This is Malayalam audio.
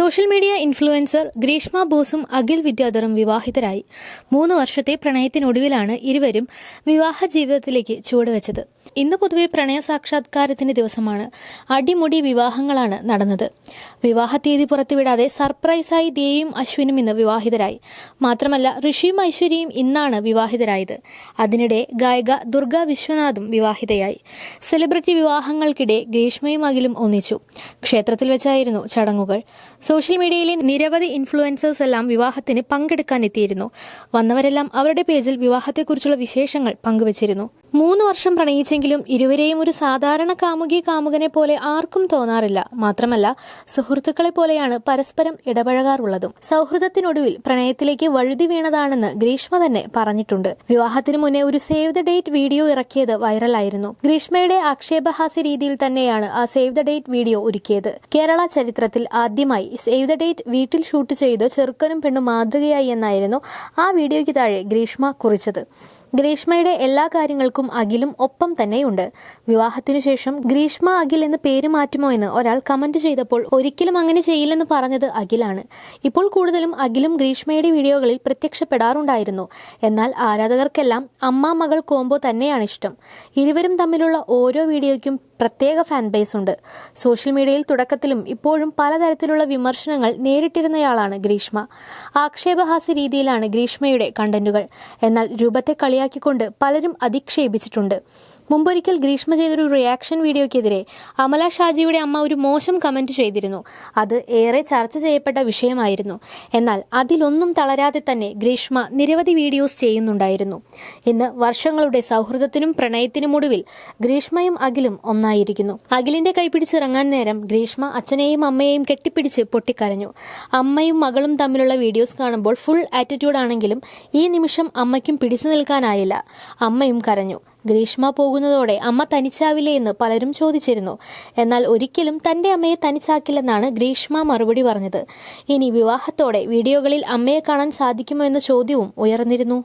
സോഷ്യൽ മീഡിയ ഇൻഫ്ലുവൻസർ ഗ്രീഷ്മ ബോസും അഖിൽ വിദ്യാധറും വിവാഹിതരായി. മൂന്ന് വർഷത്തെ പ്രണയത്തിനൊടുവിലാണ് ഇരുവരും വിവാഹ ജീവിതത്തിലേക്ക് ചുവടുവെച്ചത്. ഇന്ന് പൊതുവെ പ്രണയ സാക്ഷാത്കാരത്തിന്റെ ദിവസമാണ്. അടിമുടി വിവാഹങ്ങളാണ് നടന്നത്. വിവാഹ തീയതി പുറത്തുവിടാതെ സർപ്രൈസായി ദിയയും അശ്വിനും ഇന്ന് വിവാഹിതരായി. മാത്രമല്ല ഋഷിയും ഐശ്വര്യയും ഇന്നാണ് വിവാഹിതരായത്. അതിനിടെ ഗായിക ദുർഗ വിശ്വനാഥും വിവാഹിതയായി. സെലിബ്രിറ്റി വിവാഹങ്ങൾക്കിടെ ഗ്രീഷ്മയും അഖിലും ഒന്നിച്ചു. ക്ഷേത്രത്തിൽ വെച്ചായിരുന്നു ചടങ്ങുകൾ. സോഷ്യൽ മീഡിയയിലെ നിരവധി ഇൻഫ്ലുവൻസേഴ്സ് എല്ലാം വിവാഹത്തിന് പങ്കെടുക്കാൻ എത്തിയിരുന്നു വന്നവരെല്ലാം അവരുടെ പേജിൽ വിവാഹത്തെക്കുറിച്ചുള്ള വിശേഷങ്ങൾ പങ്കുവച്ചിരുന്നു. മൂന്ന് വർഷം പ്രണയിച്ചെങ്കിലും ഇരുവരെയും ഒരു സാധാരണ കാമുകി കാമുകനെ പോലെ ആർക്കും തോന്നാറില്ല. മാത്രമല്ല സുഹൃത്തുക്കളെ പോലെയാണ് പരസ്പരം ഇടപഴകാറുള്ളതും. സൗഹൃദത്തിനൊടുവിൽ പ്രണയത്തിലേക്ക് വഴുതി വീണതാണെന്ന് ഗ്രീഷ്മ തന്നെ പറഞ്ഞിട്ടുണ്ട്. വിവാഹത്തിന് മുന്നേ ഒരു സേവ് ദ ഡേറ്റ് വീഡിയോ ഇറക്കിയത് വൈറലായിരുന്നു. ഗ്രീഷ്മയുടെ ആക്ഷേപഹാസ്യ രീതിയിൽ തന്നെയാണ് ആ സേവ് ദ ഡേറ്റ് വീഡിയോ ഒരുക്കിയത്. കേരള ചരിത്രത്തിൽ ആദ്യമായി സേവ് ദ ഡേറ്റ് വീട്ടിൽ ഷൂട്ട് ചെയ്ത് ചെറുക്കനും പെണ്ണും മാതൃകയായി എന്നായിരുന്നു ആ വീഡിയോയ്ക്ക് താഴെ ഗ്രീഷ്മ കുറിച്ചത്. ഗ്രീഷ്മയുടെ എല്ലാ കാര്യങ്ങൾക്കും അഖിലും ഒപ്പം തന്നെയുണ്ട്. വിവാഹത്തിനു ശേഷം ഗ്രീഷ്മ അഖിൽ എന്ന് പേര് മാറ്റുമോ എന്ന് ഒരാൾ കമന്റ് ചെയ്തപ്പോൾ ഒരിക്കലും അങ്ങനെ ചെയ്യില്ലെന്ന് പറഞ്ഞത് അഖിലാണ്. ഇപ്പോൾ കൂടുതലും അഖിലും ഗ്രീഷ്മയുടെ വീഡിയോകളിൽ പ്രത്യക്ഷപ്പെടാറുണ്ടായിരുന്നു. എന്നാൽ ആരാധകർക്കെല്ലാം അമ്മ മകൾ കോംബോ തന്നെയാണ് ഇഷ്ടം. ഇരുവരും തമ്മിലുള്ള ഓരോ വീഡിയോയ്ക്കും പ്രത്യേക ഫാൻ ബേസ് ഉണ്ട്. സോഷ്യൽ മീഡിയയിൽ തുടക്കത്തിലും ഇപ്പോഴും പലതരത്തിലുള്ള വിമർശനങ്ങൾ നേരിട്ടിരുന്നയാളാണ് ഗ്രീഷ്മ. ആക്ഷേപഹാസ്യ രീതിയിലാണ് ഗ്രീഷ്മയുടെ കണ്ടന്റുകൾ എന്നാൽ രൂപത്തെ കളിയാക്കിക്കൊണ്ട് പലരും അധിക്ഷേപിച്ചിട്ടുണ്ട്. മുമ്പൊരിക്കൽ ഗ്രീഷ്മ ചെയ്തൊരു റിയാക്ഷൻ വീഡിയോയ്ക്കെതിരെ അമല ഷാജിയുടെ അമ്മ ഒരു മോശം കമന്റ് ചെയ്തിരുന്നു. അത് ഏറെ ചർച്ച ചെയ്യപ്പെട്ട വിഷയമായിരുന്നു. എന്നാൽ അതിലൊന്നും തളരാതെ തന്നെ ഗ്രീഷ്മ നിരവധി വീഡിയോസ് ചെയ്യുന്നുണ്ടായിരുന്നു. ഇന്ന് വർഷങ്ങളുടെ സൗഹൃദത്തിനും പ്രണയത്തിനും ഒടുവിൽ ഗ്രീഷ്മയും അഖിലും ഒന്നായിരിക്കുന്നു. അഖിലിന്റെ കൈപിടിച്ചിറങ്ങാൻ നേരം ഗ്രീഷ്മ അച്ഛനെയും അമ്മയെയും കെട്ടിപ്പിടിച്ച് പൊട്ടിക്കരഞ്ഞു. അമ്മയും മകളും തമ്മിലുള്ള വീഡിയോസ് കാണുമ്പോൾ ഫുൾ ആറ്റിറ്റ്യൂഡ് ആണെങ്കിലും ഈ നിമിഷം അമ്മയ്ക്കും പിടിച്ചു നിൽക്കാനായില്ല അമ്മയും കരഞ്ഞു. ഗ്രീഷ്മ പോകുന്നതോടെ അമ്മ തനിച്ചാവില്ലേ എന്ന് പലരും ചോദിച്ചിരുന്നു. എന്നാൽ ഒരിക്കലും തന്റെ അമ്മയെ തനിച്ചാക്കില്ലെന്നാണ് ഗ്രീഷ്മ മറുപടി പറഞ്ഞത്. ഇനി വിവാഹത്തോടെ വീഡിയോകളിൽ അമ്മയെ കാണാൻ സാധിക്കുമോ എന്ന ചോദ്യവും ഉയർന്നിരുന്നു.